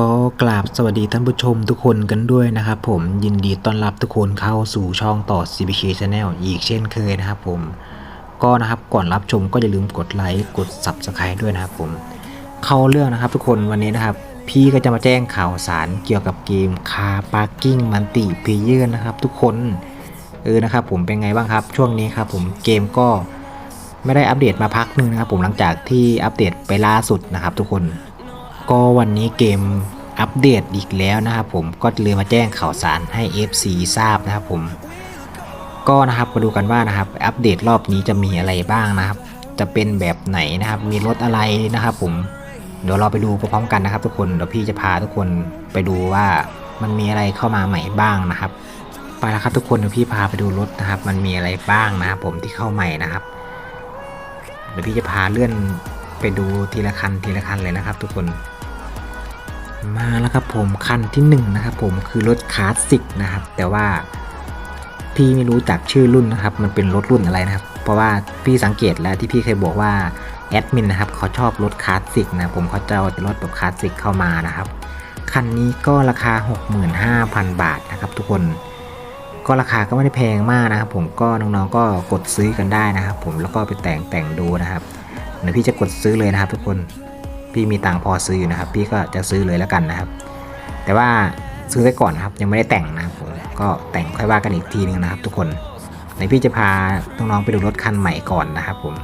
ก็กราบสวัสดีท่านผู้ชมทุกคนกันด้วยนะครับผมยินดีต้อนรับทุกคนเข้าสู่ช่องต่อ CBK Channel อีกเช่นเคยนะครับผมก็นะครับก่อนรับชมก็อย่าลืมกดไลค์กด Subscribe ด้วยนะครับผมเข้าเรื่องนะครับทุกคนวันนี้นะครับ พี่ก็จะมาแจ้งข่าวสารเกี่ยวกับเกมคาปาร์กิ้งมันติเพเยอร์นะครับทุกคนเออนะครับผมเป็นไงบ้างครับ ช่วงนี้ครับผมเกมก็ไม่ได้อัปเดตมาพักหนึ่งนะครับผมหลังจากที่อัปเดตไปล่าสุดนะครับทุกคน ก็วันนี้เกมอัปเดตอีกแล้วนะครับผมก็เลยมาแจ้งข่าวสารให้ FC ทราบนะครับผมก็นะครับมาดูกันว่านะครับ อัปเดตรอบนี้จะมีอะไรบ้างนะครับ จะเป็นแบบไหนนะครับ มีรถอะไรนะครับผมเดี๋ยวเราไปดูพร้อมกันนะครับ ทุกคนเดี๋ยวพี่จะพาทุกคนไปดูว่ามันมีอะไรเข้ามาใหม่บ้างนะครับ ไปแล้วครับทุกคนเดี๋ยวพี่พาไปดูรถนะครับ มันมีอะไรบ้างนะครับผมที่เข้าใหม่นะครับเดี๋ยวพี่จะพาเลื่อนไปดูทีละคันทีละคันเลยนะครับ ทุกคน มาแล้วครับผมคันที่หนึ่งนะครับผมคือรถคลาสสิกนะครับ แต่ว่าพี่ไม่รู้จักชื่อรุ่นนะครับ มันเป็นรถรุ่นอะไรนะครับ เพราะว่าพี่สังเกตแล้วที่พี่เคยบอกว่าแอดมินนะครับเขาชอบรถคลาสสิกนะผมเขาจะเอาแต่รถแบบคลาสสิกเข้ามานะครับคันนี้ก็ราคา 65,000 บาทนะครับ ทุกคนก็ราคาก็ไม่ได้แพงมากนะครับ ผมก็น้องๆก็กดซื้อกันได้นะครับ ผมแล้วก็ไปแต่งแต่งดูนะครับเดี๋ยวพี่จะกดซื้อเลยนะครับ ทุกคน พี่มีตังพอซื้ออยู่นะครับ พี่ก็จะซื้อเลยแล้วกันนะครับ แต่ว่าซื้อไว้ก่อนนะครับ ยังไม่ได้แต่งนะครับผมก็แต่งค่อยว่ากันอีกทีนึงนะครับ ทุกคนในพี่จะพาน้องๆไปดูรถคันใหม่ก่อนนะครับ ผม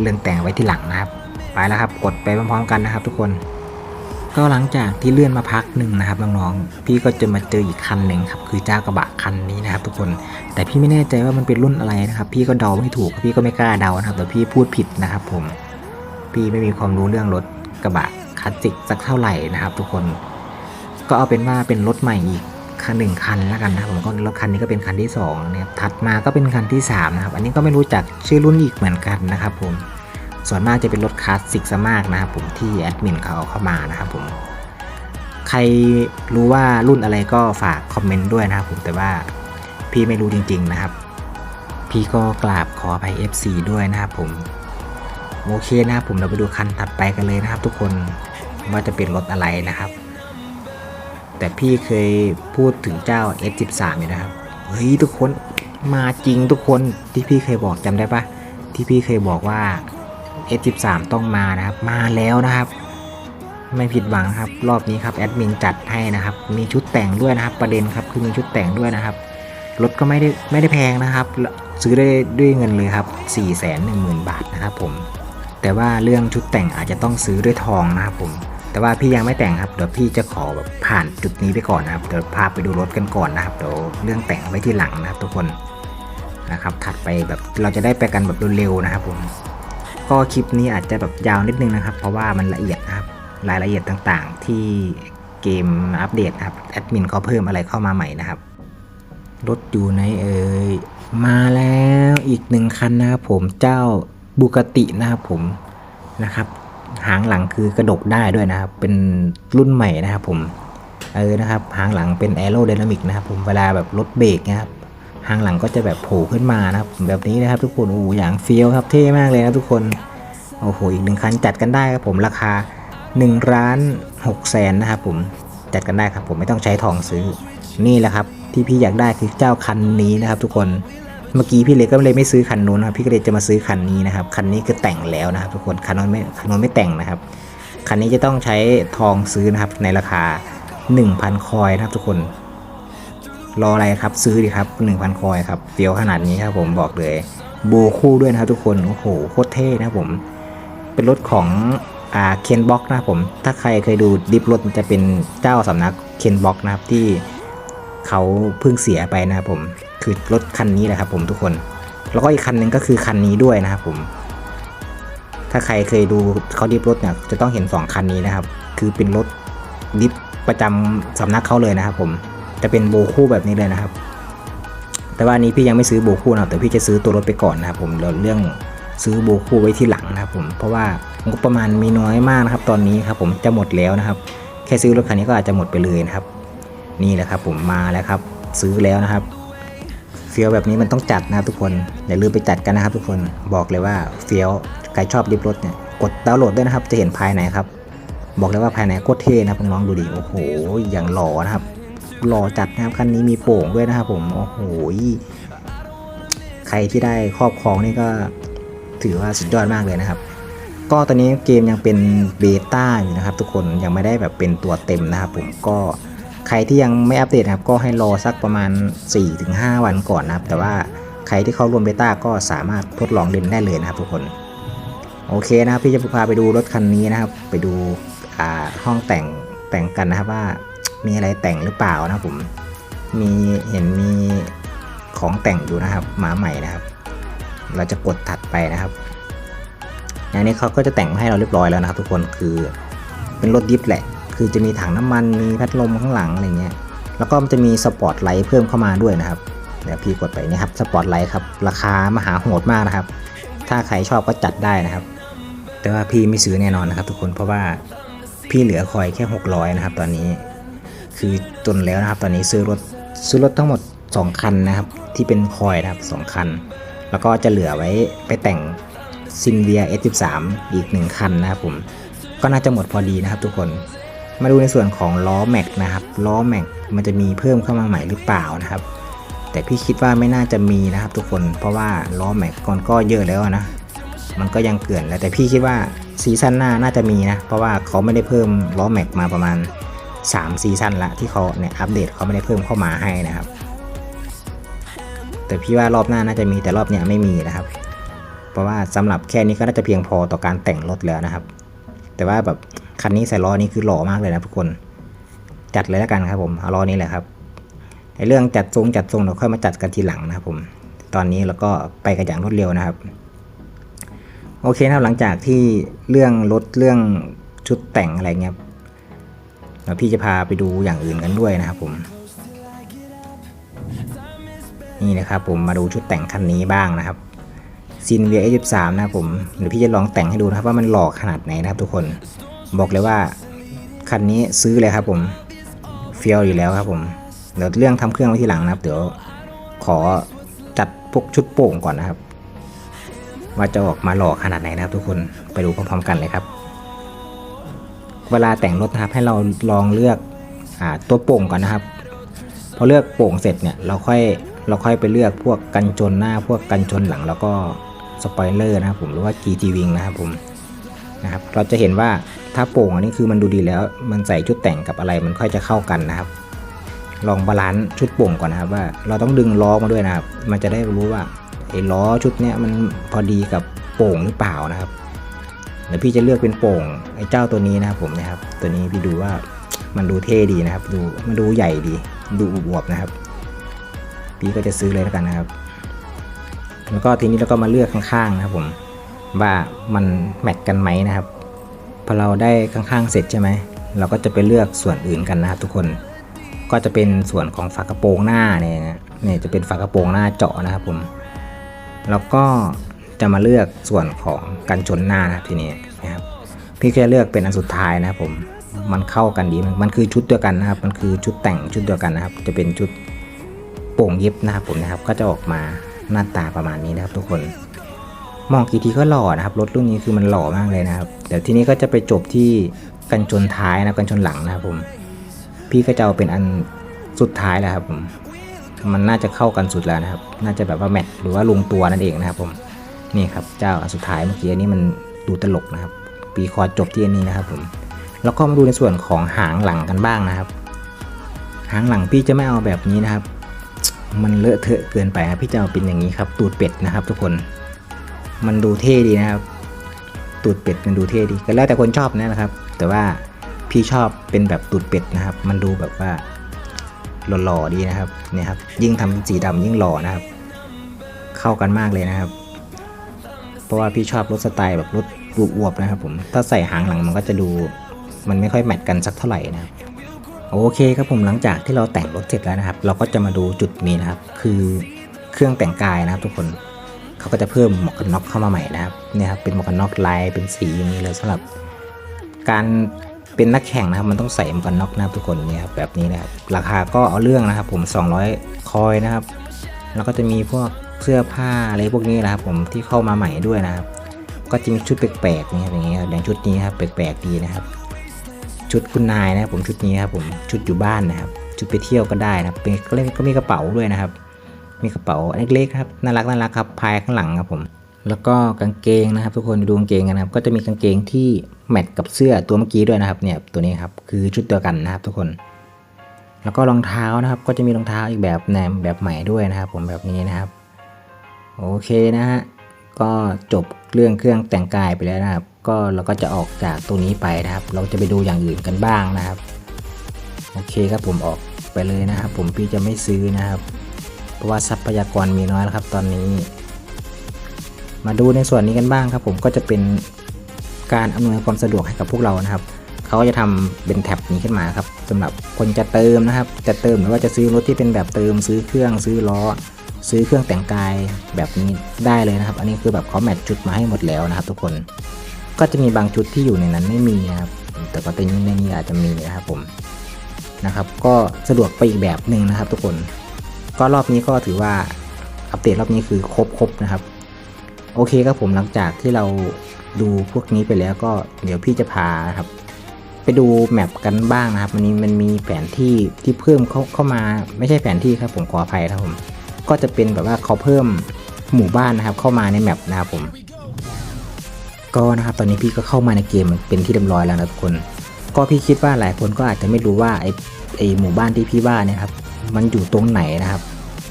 เรื่องแต่งไว้ที่หลังนะครับ ไปแล้วครับกดไปพร้อมๆกันนะครับ ทุกคนก็หลังจากที่เลื่อนมาพักหนึ่งนะครับน้องๆพี่ก็จะมาเจออีกคันหนึ่งครับคือเจ้ากระบะคันนี้นะครับ ทุกคน แต่พี่ไม่แน่ใจว่ามันเป็นรุ่นอะไรนะครับ พี่ก็เดาไม่ถูก พี่ก็ไม่กล้าเดานะครับเดี๋ยวพี่พูดผิดนะครับ ผม พี่ไม่มีความรู้เรื่องรถ กระบะคลาสสิกสักเท่าไหร่นะครับ ทุกคนก็เอาเป็นว่าเป็นรถใหม่อีกคันหนึ่งคันแล้วกันนะผมก็รถคันนี้ก็เป็นคันที่สองนะครับถัดมาก็เป็นคันที่สามนะครับอันนี้ก็ไม่รู้จักชื่อรุ่นอีกเหมือนกันนะครับผมส่วนมากจะเป็นรถคลาสสิกซะมากนะครับผมที่แอดมินเขาเอาเข้ามานะครับผมใครรู้ว่ารุ่นอะไรก็ฝากคอมเมนต์ด้วยนะครับผมแต่ว่าพี่ไม่รู้จริง ๆนะครับ พี่ก็กราบขออภัย FC ด้วยนะครับผม โอเคนะครับผมเราไปดูคันถัดไปกันเลยนะครับ ทุกคนว่าจะเป็นรถอะไรนะครับ แต่พี่เคยพูดถึงเจ้า S13 อยู่นะครับเฮ้ยทุกคนมาจริงทุกคนที่พี่เคยบอกจำได้ปะที่พี่เคยบอกว่า S13 ต้องมานะครับ มาแล้วนะครับไม่ผิดหวังครับ รอบนี้ครับแอดมินจัดให้นะครับ มีชุดแต่งด้วยนะครับ ประเด็นครับคือมีชุดแต่งด้วยนะครับรถก็ไม่ได้ไม่ได้แพงนะครับ ซื้อได้ด้วยเงินเลยครับ4 1 0 0 0 0บาทนะครับผม แต่ว่าเรื่องชุดแต่งอาจจะต้องซื้อด้วยทองนะครับผม แต่ว่าพี่ยังไม่แต่งครับ เดี๋ยวพี่จะขอแบบผ่านจุดนี้ไปก่อนนะครับ เดี๋ยวพาไปดูรถกันก่อนนะครับ เดี๋ยวเรื่องแต่งไว้ที่หลังนะครับ ทุกคนนะครับ ถัดไปแบบเราจะได้ไปกันแบบเร็วๆนะครับผม ก็คลิปนี้อาจจะแบบยาวนิดนึงนะครับ เพราะว่ามันละเอียดนะครับ รายละเอียดต่างๆ ที่เกมอัปเดตครับ แอดมินเขาเพิ่มอะไรเข้ามาใหม่นะครับ รถอยู่ในเอ่ยมาแล้วอีกหนึ่งคันนะครับผมเจ้า บุกตินะครับผมนะครับหางหลังคือกระดกได้ด้วยนะครับ เป็นรุ่นใหม่นะครับผมเออนะครับหางหลังเป็นแอโร d y นามิกนะครับผมเวลาแบบรถเบรกนะครับหางหลังก็จะแบบโผล่ขึ้นมานะครับแบบนี้นะครับ ทุกคนโอ้โหอย่างเฟี้ยวครับเท่มากเลยนะทุกคนโอ้โหอีกหนึ่งคันจัดกันได้ครับผมราคา1ล้าน6แสนนะครับผมจัดกันได้ครับผมไม่ต้องใช้ทองซื้อนี่แหละครับ ที่พี่อยากได้คือเจ้าคันนี้นะครับ ทุกคน เมื่อกี้พี่เลยก็เลยไม่ซื้อคันนู้นนะครับพี่ก็เลยจะมาซื้อคันนี้นะครับ คันนี้คือแต่งแล้วนะครับ ทุกคนคันนู้นไม่คันนู้นไม่แต่งนะครับ คันนี้จะต้องใช้ทองซื้อนะครับ ในราคา 1,000 คอยนะครับ ทุกคนรออะไรครับ ซื้อดิครับ1,000 คอยครับเฟี้ยวขนาดนี้ครับผมบอกเลยโบคู่ด้วยนะครับ ทุกคนโอ้โหโคตรเท่นะครับผม เป็นรถของอ่าเคนบ็อกนะครับผม ถ้าใครเคยดูดิฟรถมันจะเป็นเจ้าสำนักเคนบ็อกนะครับที่เขาเพิ่งเสียไปนะครับผม คือรถคันนี้แหละครับผมทุกคน แล้วก็อีกคันหนึ่งก็คือคันนี้ด้วยนะครับผม ถ้าใครเคยดูเขาดิฟรถเนี่ยจะต้องเห็น 2 คันนี้นะครับ คือเป็นรถดิฟประจำสำนักเขาเลยนะครับผม จะเป็นโบคู่แบบนี้เลยนะครับ แต่ว่านี้พี่ยังไม่ซื้อโบคู่นะครับแต่พี่จะซื้อตัวรถไปก่อนนะครับผมแล้วเรื่องซื้อโบคู่ไว้ที่หลังนะครับผม เพราะว่างบประมาณมีน้อยมากนะครับ ตอนนี้ครับผมจะหมดแล้วนะครับ แค่ซื้อรถคันนี้ก็อาจจะหมดไปเลยนะครับ นี่แหละครับผมมาแล้วครับ ซื้อแล้วนะครับ ฟี้ยวแบบนี้มันต้องจัดนะครับทุกคนอย่าลืมไปจัดกันนะครับ ทุกคนบอกเลยว่าเฟี้ยวใครชอบริบรถเนี่ยกดดาวน์โหลดด้วยนะครับ จะเห็นภายในครับ บอกเลยว่าภายในโคตรเท่นะครับน้องๆดูดิโอ้โหอย่างหล่อนะครับหล่อจัดนะครับคันนี้มีโป่งด้วยนะครับ ผมโอ้โหใครที่ได้ครอบครองนี่ก็ถือว่าสุดยอดมากเลยนะครับ ก็ตอนนี้เกมยังเป็นเบต้าอยู่นะครับ ทุกคนยังไม่ได้แบบเป็นตัวเต็มนะครับ ผมก็ ใครที่ยังไม่อัปเดตครับก็ให้รอสักประมาณ 4-5 วันก่อนนะครับ แต่ว่าใครที่เข้าร่วมเบต้าก็สามารถทดลองเล่นได้เลยนะครับทุกคนโอเคนะครับพี่จะพาไปดูรถคันนี้นะครับ ไปดูห้องแต่งแต่งกันนะครับว่ามีอะไรแต่งหรือเปล่านะผมมีเห็นมีของแต่งอยู่นะครับหมาใหม่นะครับ เราจะกดถัดไปนะครับอันนี้เขาก็จะแต่งมาให้เราเรียบร้อยแล้วนะครับ ทุกคนคือเป็นรถดิฟแหละ คือจะมีถังน้ำมันมีพัดลมข้างหลังอะไรเงี้ยแล้วก็มันจะมีสปอร์ตไลท์เพิ่มเข้ามาด้วยนะครับเดี๋ยวพี่กดไปนี่ครับสปอร์ตไลท์ครับราคามหาโหดมากนะครับ ถ้าใครชอบก็จัดได้นะครับ แต่ว่าพี่ไม่ซื้อแน่นอนนะครับ ทุกคนเพราะว่าพี่เหลือคอยแค่ 600 นะครับ ตอนนี้ คือจนแล้วนะครับ ตอนนี้ซื้อรถซื้อรถทั้งหมด 2 คันนะครับ ที่เป็นคอยนะครับ 2 คัน แล้วก็จะเหลือไว้ไปแต่งซินเวีย S13 อีก 1 คันนะครับผมก็น่าจะหมดพอดีนะครับทุกคน มาดูในส่วนของล้อแม็กนะครับล้อแม็กมันจะมีเพิ่มเข้ามาใหม่หรือเปล่านะครับ แต่พี่คิดว่าไม่น่าจะมีนะครับ ทุกคนเพราะว่าล้อแม็กก่อนก็เยอะแล้วนะมันก็ยังเกลื่อนแล้วแต่พี่คิดว่าซีซั่นหน้าน่าจะมีนะเพราะว่าเขาไม่ได้เพิ่มล้อแม็กมาประมาณ 3 ซีซั่นละที่เขาเนี่ยอัปเดตเขาไม่ได้เพิ่มเข้ามาให้นะครับ แต่พี่ว่ารอบหน้าน่าจะมีแต่รอบเนี้ยไม่มีนะครับ เพราะว่าสำหรับแค่นี้ก็น่าจะเพียงพอต่อการแต่งรถแล้วนะครับ แต่ว่าแบบ คันนี้ใส่ล้อนี้คือหล่อมากเลยนะทุกคน จัดเลยแล้วกันครับผมเอาล้อนี้แหละครับไอเรื่องจัดทรงจัดทรงเราค่อยมาจัดกันทีหลังนะครับผม ตอนนี้เราก็ไปกันอย่างรวดเร็วนะครับ โอเคนะครับหลังจากที่เรื่องรถเรื่องชุดแต่งอะไรเงี้ยแล้วพี่จะพาไปดูอย่างอื่นกันด้วยนะครับผมนี่นะครับผมมาดูชุดแต่งคันนี้บ้างนะครับซินเวีย S13 นะครับผมเดี๋ยวพี่จะลองแต่งให้ดูนะครับว่ามันหล่อขนาดไหนนะครับทุกคน บอกเลยว่าคันนี้ซื้อเลยครับผมเฟียวอยู่แล้วครับผมเดี๋ยวเรื่องทำเครื่องไว้ทีหลังนะครับ เดี๋ยวขอจัดพวกชุดโป่งก่อนนะครับ ว่าจะออกมาหล่อขนาดไหนนะครับ ทุกคนไปดูพร้อมๆกันเลยครับ เวลาแต่งรถนะครับ ให้เราลองเลือกอตัวโป่งก่อนนะครับพอเลือกโป่งเสร็จเนี่ยเราค่อยเราค่อยไปเลือกพวกกันชนหน้าพวกกันชนหลังแล้วก็สปอยเลอร์นะครับผมหรือว่า GT Wing นะครับผม นะครับ เราจะเห็นว่าถ้าโป่งอันนี้คือมันดูดีแล้ว มันใส่ชุดแต่งกับอะไรมันค่อยจะเข้ากันนะครับ ลองบาลานซ์ชุดโป่งก่อนนะครับว่าเราต้องดึงล้อมาด้วยนะครับ มันจะได้รู้ว่าไอ้ล้อชุดเนี้ยมันพอดีกับโป่งหรือเปล่านะครับเดี๋ยวพี่จะเลือกเป็นโป่งไอ้เจ้าตัวนี้นะครับผมนะครับ ตัวนี้พี่ดูว่ามันดูเท่ดีนะครับ ดูมันดูใหญ่ดี ดูอวบนะครับ พี่ก็จะซื้อเลยแล้วกันนะครับ แล้วก็ทีนี้เราก็มาเลือกข้างๆนะครับผม ว่ามันแมทกันไหมนะครับพอเราได้ข้างๆเสร็จใช่ไหมเราก็จะไปเลือกส่วนอื่นกันนะครับทุกคน ก็จะเป็นส่วนของฝากระโปรงหน้าเนี่ยนะเนี่ยจะเป็นฝากระโปรงหน้าเจาะนะครับผมแล้วก็จะมาเลือกส่วนของกันชนหน้านะทีนี้นะครับพี่ก็จะเลือกเป็นอันสุดท้ายนะครับผมมันเข้ากันดีมันมันคือชุดเดียวกันนะครับ มันคือชุดแต่งชุดเดียวกันนะครับ จะเป็นชุดโป่งเย็บนะครับผมนะครับ ก็จะออกมาหน้าตาประมาณนี้นะครับทุกคน มองกี่ทีก็หล่อนะครับ รถรุ่นนี้คือมันหล่อมากเลยนะครับ เดี๋ยวทีนี้ก็จะไปจบที่กันชนท้ายนะกันชนหลังนะครับผม พี่ก็จะเอาเป็นอันสุดท้ายแล้วครับผมมันน่าจะเข้ากันสุดแล้วนะครับ น่าจะแบบว่าแมทหรือว่าลงตัวนั่นเองนะครับผมนี่ครับเจ้าอันสุดท้ายเมื่อกี้อันนี้มันดูตลกนะครับ ปีคอจบที่อันนี้นะครับผมแล้วก็มาดูในส่วนของหางหลังกันบ้างนะครับ หางหลังพี่จะไม่เอาแบบนี้นะครับ มันเลอะเทอะเกินไปครับพี่จะเอาเป็นอย่างนี้ครับ ตูดเป็ดนะครับ ทุกคน มันดูเท่ดีนะครับ ตูดเป็ดมันดูเท่ดีก็แล้วแต่คนชอบนะครับ แต่ว่าพี่ชอบเป็นแบบตูดเป็ดนะครับ มันดูแบบว่าหล่อๆดีนะครับเนี่ยครับ ยิ่งทำสีดำยิ่งหล่อนะครับ เข้ากันมากเลยนะครับ เพราะว่าพี่ชอบรถสไตล์แบบรถรูปอวบนะครับ ผมถ้าใส่หางหลังมันก็จะดูมันไม่ค่อยแมทกันสักเท่าไหร่นะครับโอเคครับผมหลังจากที่เราแต่งรถเสร็จแล้วนะครับ เราก็จะมาดูจุดนี้นะครับ คือเครื่องแต่งกายนะครับทุกคน เขาก็จะเพิ่มหมวกกันน็อกเข้ามาใหม่นะครับเนี่ยครับเป็นหมวกกันน็อกลายเป็นสีอย่างนี้เลยสำหรับ การเป็นนักแข่งนะครับมันต้องใส่หมวกกันน็อกนะครับทุกคนเนี่ยครับแบบนี้นะครับราคาก็เอาเรื่องนะครับผม 200 คอยนะครับ แล้วก็จะมีพวกเสื้อผ้าอะไรพวกนี้นะครับ ผมที่เข้ามาใหม่ด้วยนะครับ ก็จะมีชุดแปลกๆนี่ครับอย่างเงี้ยครับอย่างชุดนี้ครับแปลกๆดีนะครับ ชุดคุณนายนะครับผมชุดนี้ครับผมชุดอยู่บ้านนะครับ ชุดไปเที่ยวก็ได้นะครับเป็นก็มีกระเป๋าด้วยนะครับ มีกระเป๋าเล็กๆครับน่ารักน่ารักครับพายข้างหลังครับผม แล้วก็กางเกงนะครับ ทุกคนดูกางเกงกันนะครับ ก็จะมีกางเกงที่แมทกับเสื้อตัวเมื่อกี้ด้วยนะครับเนี่ยตัวนี้ครับคือชุดเดียวกันนะครับ ทุกคน แล้วก็รองเท้านะครับ ก็จะมีรองเท้าอีกแบบแนมแบบใหม่ด้วยนะครับ ผมแบบนี้นะครับ โอเคนะฮะก็จบเรื่องเครื่องแต่งกายไปแล้วนะครับ ก็เราก็จะออกจากตรงนี้ไปนะครับ เราจะไปดูอย่างอื่นกันบ้างนะครับ โอเคครับผมออกไปเลยนะครับ ผมพี่จะไม่ซื้อนะครับ เพราะว่าทรัพยากรมีน้อยแล้วครับตอนนี้ มาดูในส่วนนี้กันบ้างครับ ผมก็จะเป็นการอำนวยความสะดวกให้กับพวกเรานะครับเขาจะทำเป็นแท็บนี้ขึ้นมาครับสำหรับคนจะเติมนะครับ จะเติมหรือว่าจะซื้อรถที่เป็นแบบเติมซื้อเครื่องซื้อล้อ ซื้อเครื่องแต่งกายแบบนี้ได้เลยนะครับ อันนี้คือแบบเขาแมทชุดมาให้หมดแล้วนะครับ ทุกคนก็จะมีบางชุดที่อยู่ในนั้นไม่มีนะครับ แต่ก็ตัวนี้ในนี้อาจจะมีนะครับผมนะครับ ก็สะดวกไปอีกแบบหนึ่งนะครับ ทุกคน ก็รอบนี้ก็ถือว่าอัปเดตรอบนี้คือครบครบนะครับ โอเคครับผมหลังจากที่เราดูพวกนี้ไปแล้วก็เดี๋ยวพี่จะพาครับ ไปดูแมปกันบ้างนะครับวันนี้มันมีแผนที่ที่เพิ่มเข้าเข้ามาไม่ใช่แผนที่ครับผมขออภัยนะครับผม ก็จะเป็นแบบว่าเขาเพิ่มหมู่บ้านนะครับ เข้ามาในแมปนะครับผมก็นะครับตอนนี้พี่ก็เข้ามาในเกมเป็นที่เรียบร้อยแล้วนะทุกคน ก็พี่คิดว่าหลายคนก็อาจจะไม่รู้ว่าไอ้ไอหมู่บ้านที่พี่ว่าเนี่ยครับ มันอยู่ตรงไหนนะครับ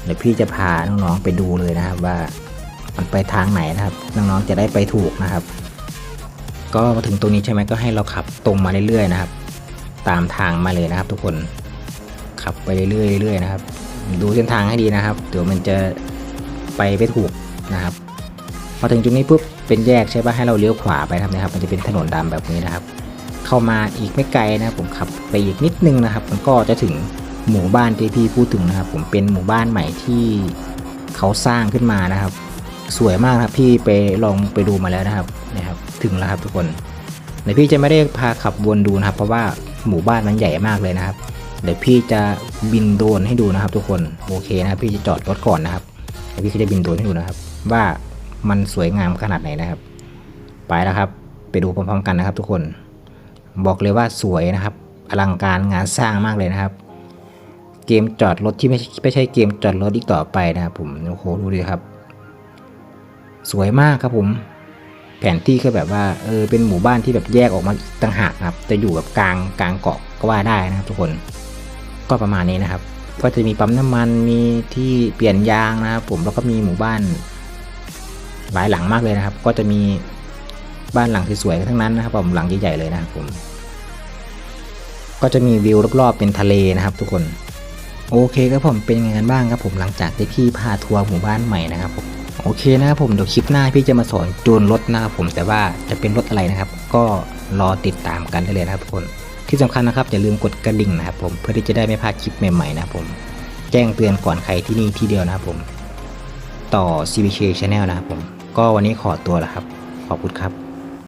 เดี๋ยวพี่จะพาน้องๆไปดูเลยนะครับว่ามันไปทางไหนนะครับ น้องๆจะได้ไปถูกนะครับ ก็มาถึงตรงนี้ใช่ไหมก็ให้เราขับตรงมาเรื่อยๆนะครับ ตามทางมาเลยนะครับ ทุกคนขับไปเรื่อยๆนะครับ ดูเส้นทางให้ดีนะครับเดี๋ยวมันจะไปไม่ถูกนะครับพอถึงจุดนี้ปุ๊บเป็นแยกใช่ปะให้เราเลี้ยวขวาไปนะครับ มันจะเป็นถนนดำแบบนี้นะครับ เข้ามาอีกไม่ไกลนะครับผมขับไปอีกนิดนึงนะครับ มันก็จะถึง หมู่บ้านที่พี่พูดถึงนะครับ ผมเป็นหมู่บ้านใหม่ที่เขาสร้างขึ้นมานะครับ สวยมากครับพี่ไปลองไปดูมาแล้วนะครับนะครับถึงแล้วครับทุกคนเดี๋ยวพี่จะไม่ได้พาขับวนดูนะครับ เพราะว่าหมู่บ้านมันใหญ่มากเลยนะครับ เดี๋ยวพี่จะบินโดรนให้ดูนะครับ ทุกคนโอเคนะครับ พี่จะจอดรถก่อนนะครับเดี๋ยวพี่ก็จะบินโดรนให้ดูนะครับ ว่ามันสวยงามขนาดไหนนะครับ ไปแล้วครับ ไปดูพร้อมๆกันนะครับ ทุกคน บอกเลยว่าสวยนะครับ อลังการงานสร้างมากเลยนะครับ เกมจอดรถที่ไม่ใช่ไม่ใช่เกมจอดรถอีกต่อไปนะครับผมโอ้โหดูดิครับ สวยมากครับผม แผนที่คือแบบว่าเออเป็นหมู่บ้านที่แบบแยกออกมาต่างหากครับ จะอยู่แบบกลางกลางเกาะก็ว่าได้นะครับทุกคนก็ประมาณนี้นะครับ ก็จะมีปั๊มน้ำมันมีที่เปลี่ยนยางนะครับผมแล้วก็มีหมู่บ้าน หลายหลังมากเลยนะครับ ก็จะมีบ้านหลังสวยๆทั้งนั้นนะครับผมหลังใหญ่ๆเลยนะครับผมก็จะมีวิวรอบๆเป็นทะเลนะครับทุกคน โอเคครับผมเป็นไงกันบ้างครับผมหลังจากที่พี่พาทัวร์หมู่บ้านใหม่นะครับผมโอเคนะครับผมเดี๋ยวคลิปหน้าพี่จะมาสอนจูนรถนะครับผมแต่ว่าจะเป็นรถอะไรนะครับ ก็รอติดตามกันได้เลยนะครับทุกคนที่สำคัญนะครับอย่าลืมกดกระดิ่งนะครับผมเพื่อที่จะได้ไม่พลาดคลิปใหม่ๆนะครับผม แจ้งเตือนก่อนใครที่นี่ที่เดียวนะครับผม ต่อ CBK Channel นะครับผม ก็วันนี้ขอตัวแล้วครับ ขอบคุณครับ